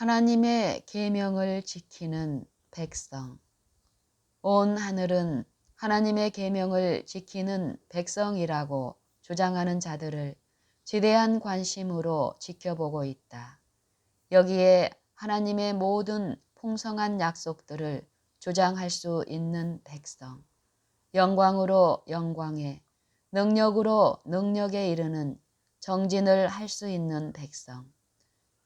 하나님의 계명을 지키는 백성. 온 하늘은 하나님의 계명을 지키는 백성이라고 주장하는 자들을 지대한 관심으로 지켜보고 있다. 여기에 하나님의 모든 풍성한 약속들을 주장할 수 있는 백성. 영광으로 영광에, 능력으로 능력에 이르는 정진을 할 수 있는 백성.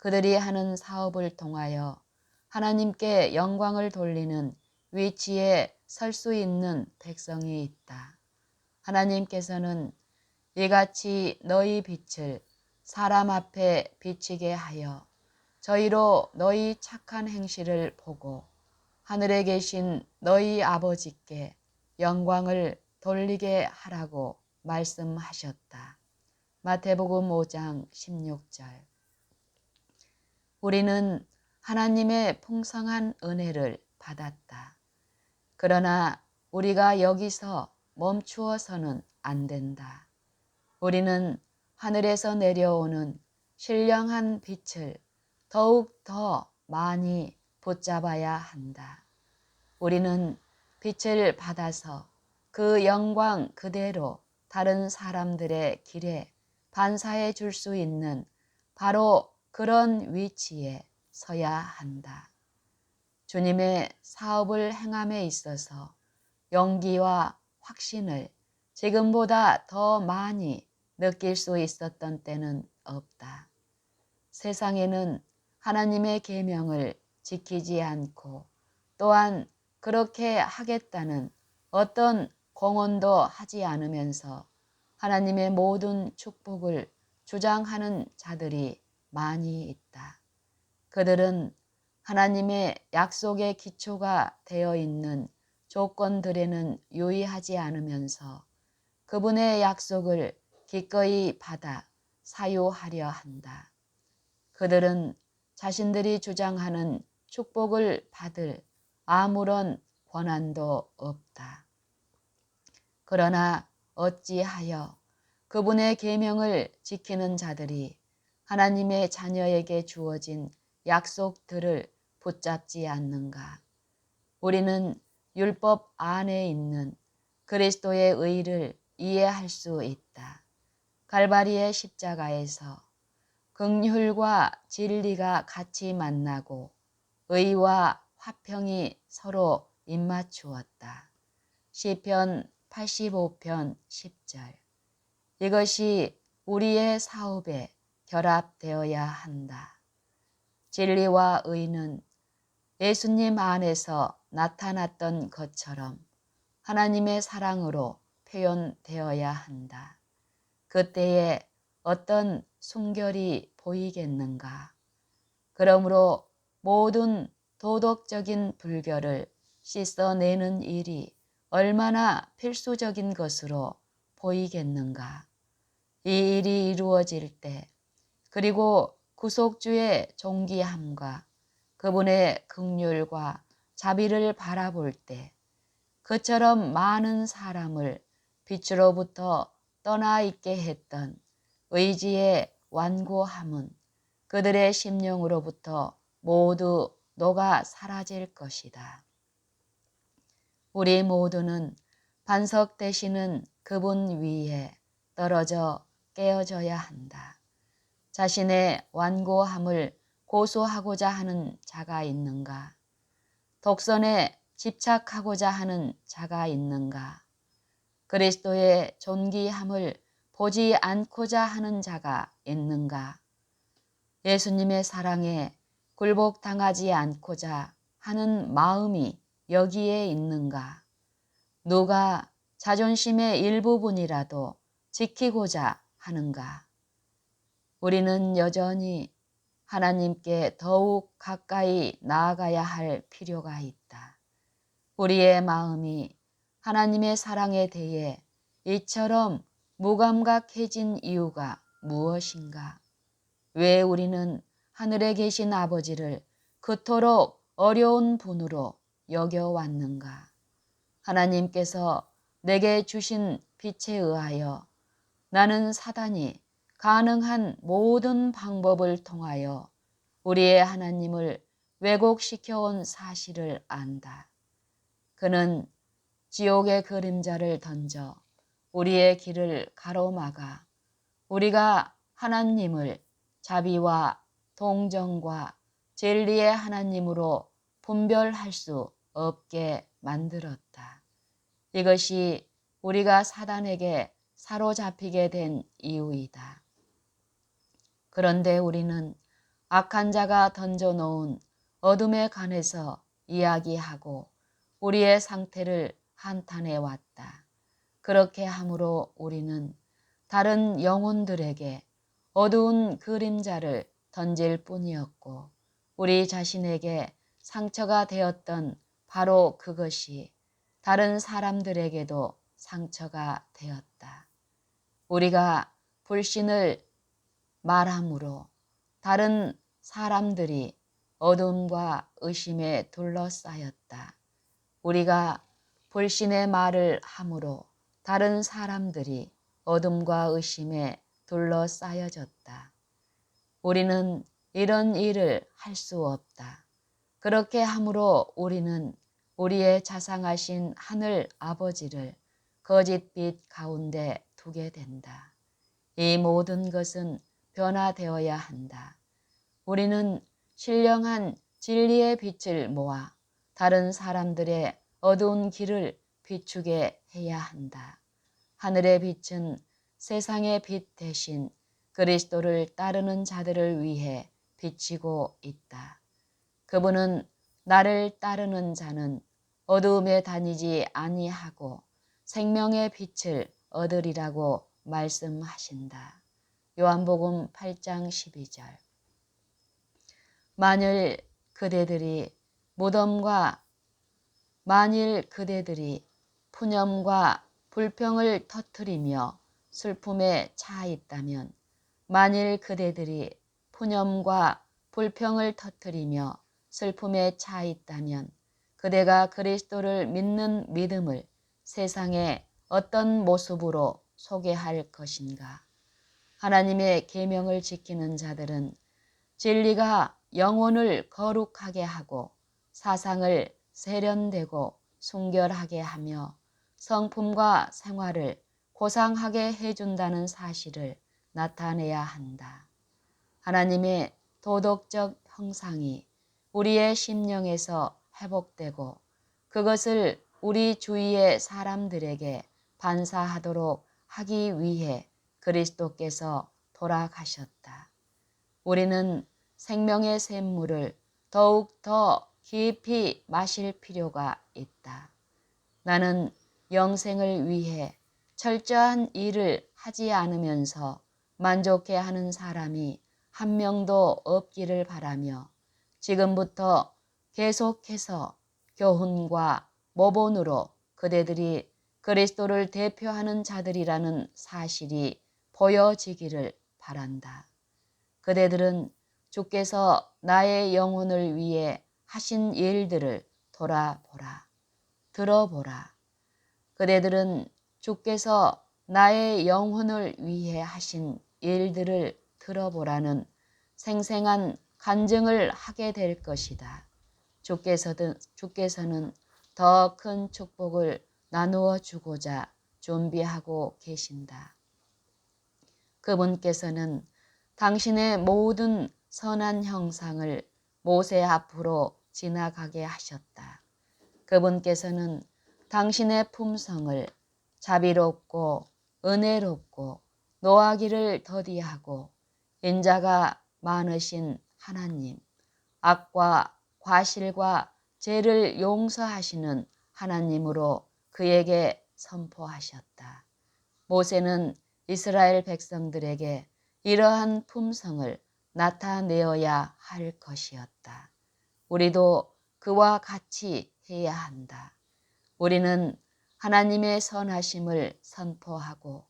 그들이 하는 사업을 통하여 하나님께 영광을 돌리는 위치에 설 수 있는 백성이 있다. 하나님께서는 이같이 너희 빛을 사람 앞에 비치게 하여 저희로 너희 착한 행실을 보고 하늘에 계신 너희 아버지께 영광을 돌리게 하라고 말씀하셨다. 마태복음 5장 16절 우리는 하나님의 풍성한 은혜를 받았다. 그러나 우리가 여기서 멈추어서는 안 된다. 우리는 하늘에서 내려오는 신령한 빛을 더욱 더 많이 붙잡아야 한다. 우리는 빛을 받아서 그 영광 그대로 다른 사람들의 길에 반사해 줄 수 있는 바로 그런 위치에 서야 한다. 주님의 사업을 행함에 있어서 용기와 확신을 지금보다 더 많이 느낄 수 있었던 때는 없다. 세상에는 하나님의 계명을 지키지 않고 또한 그렇게 하겠다는 어떤 공언도 하지 않으면서 하나님의 모든 축복을 주장하는 자들이 많이 있다. 그들은 하나님의 약속의 기초가 되어 있는 조건들에는 유의하지 않으면서 그분의 약속을 기꺼이 받아 사유하려 한다. 그들은 자신들이 주장하는 축복을 받을 아무런 권한도 없다. 그러나 어찌하여 그분의 계명을 지키는 자들이 하나님의 자녀에게 주어진 약속들을 붙잡지 않는가? 우리는 율법 안에 있는 그리스도의 의를 이해할 수 있다. 갈바리의 십자가에서 긍휼과 진리가 같이 만나고 의와 화평이 서로 입맞추었다. 시편 85편 10절. 이것이 우리의 사업에 결합되어야 한다. 진리와 의는 예수님 안에서 나타났던 것처럼 하나님의 사랑으로 표현되어야 한다. 그때에 어떤 순결이 보이겠는가? 그러므로 모든 도덕적인 불결을 씻어내는 일이 얼마나 필수적인 것으로 보이겠는가? 이 일이 이루어질 때, 그리고 구속주의 존귀함과 그분의 극률과 자비를 바라볼 때, 그처럼 많은 사람을 빛으로부터 떠나 있게 했던 의지의 완고함은 그들의 심령으로부터 모두 녹아 사라질 것이다. 우리 모두는 반석 되시는 그분 위에 떨어져 깨어져야 한다. 자신의 완고함을 고소하고자 하는 자가 있는가? 독선에 집착하고자 하는 자가 있는가? 그리스도의 존귀함을 보지 않고자 하는 자가 있는가? 예수님의 사랑에 굴복당하지 않고자 하는 마음이 여기에 있는가? 누가 자존심의 일부분이라도 지키고자 하는가? 우리는 여전히 하나님께 더욱 가까이 나아가야 할 필요가 있다. 우리의 마음이 하나님의 사랑에 대해 이처럼 무감각해진 이유가 무엇인가? 왜 우리는 하늘에 계신 아버지를 그토록 어려운 분으로 여겨왔는가? 하나님께서 내게 주신 빛에 의하여 나는 사단이 가능한 모든 방법을 통하여 우리의 하나님을 왜곡시켜온 사실을 안다. 그는 지옥의 그림자를 던져 우리의 길을 가로막아 우리가 하나님을 자비와 동정과 진리의 하나님으로 분별할 수 없게 만들었다. 이것이 우리가 사단에게 사로잡히게 된 이유이다. 그런데 우리는 악한 자가 던져놓은 어둠에 관해서 이야기하고 우리의 상태를 한탄해 왔다. 그렇게 함으로 우리는 다른 영혼들에게 어두운 그림자를 던질 뿐이었고 우리 자신에게 상처가 되었던 바로 그것이 다른 사람들에게도 상처가 되었다. 우리가 불신을 말함으로 다른 사람들이 어둠과 의심에 둘러싸였다. 우리가 불신의 말을 함으로 다른 사람들이 어둠과 의심에 둘러싸여졌다. 우리는 이런 일을 할 수 없다. 그렇게 함으로 우리는 우리의 자상하신 하늘 아버지를 거짓빛 가운데 두게 된다. 이 모든 것은 변화되어야 한다. 우리는 신령한 진리의 빛을 모아 다른 사람들의 어두운 길을 비추게 해야 한다. 하늘의 빛은 세상의 빛 대신 그리스도를 따르는 자들을 위해 비치고 있다. 그분은 나를 따르는 자는 어두움에 다니지 아니하고 생명의 빛을 얻으리라고 말씀하신다. 요한복음 8장 12절. 만일 그대들이 무덤과 만일 그대들이 푸념과 불평을 터뜨리며 슬픔에 차 있다면 만일 그대들이 푸념과 불평을 터뜨리며 슬픔에 차 있다면 그대가 그리스도를 믿는 믿음을 세상에 어떤 모습으로 소개할 것인가? 하나님의 계명을 지키는 자들은 진리가 영혼을 거룩하게 하고 사상을 세련되고 순결하게 하며 성품과 생활을 고상하게 해준다는 사실을 나타내야 한다. 하나님의 도덕적 형상이 우리의 심령에서 회복되고 그것을 우리 주위의 사람들에게 반사하도록 하기 위해 그리스도께서 돌아가셨다. 우리는 생명의 샘물을 더욱 더 깊이 마실 필요가 있다. 나는 영생을 위해 철저한 일을 하지 않으면서 만족해 하는 사람이 한 명도 없기를 바라며 지금부터 계속해서 교훈과 모본으로 그대들이 그리스도를 대표하는 자들이라는 사실이 보여지기를 바란다. 그대들은 주께서 나의 영혼을 위해 하신 일들을 돌아보라. 들어보라. 그대들은 주께서 나의 영혼을 위해 하신 일들을 들어보라는 생생한 간증을 하게 될 것이다. 주께서는, 주께서는 더 큰 축복을 나누어 주고자 준비하고 계신다. 그분께서는 당신의 모든 선한 형상을 모세 앞으로 지나가게 하셨다. 그분께서는 당신의 품성을 자비롭고 은혜롭고 노하기를 더디하고 인자가 많으신 하나님, 악과 과실과 죄를 용서하시는 하나님으로 그에게 선포하셨다. 모세는 이스라엘 백성들에게 이러한 품성을 나타내어야 할 것이었다. 우리도 그와 같이 해야 한다. 우리는 하나님의 선하심을 선포하고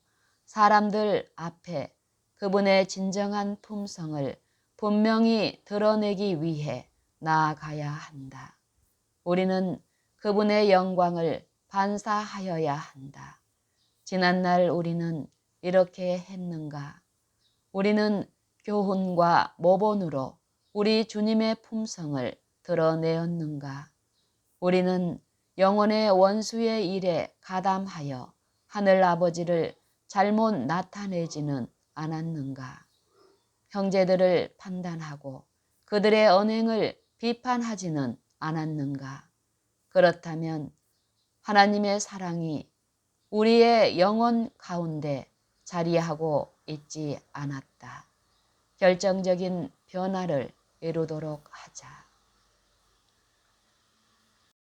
사람들 앞에 그분의 진정한 품성을 분명히 드러내기 위해 나아가야 한다. 우리는 그분의 영광을 반사하여야 한다. 지난날 우리는 이렇게 했는가? 우리는 교훈과 모본으로 우리 주님의 품성을 드러내었는가? 우리는 영혼의 원수의 일에 가담하여 하늘 아버지를 잘못 나타내지는 않았는가? 형제들을 판단하고 그들의 언행을 비판하지는 않았는가? 그렇다면 하나님의 사랑이 우리의 영혼 가운데 자리하고 있지 않았다. 결정적인 변화를 이루도록 하자.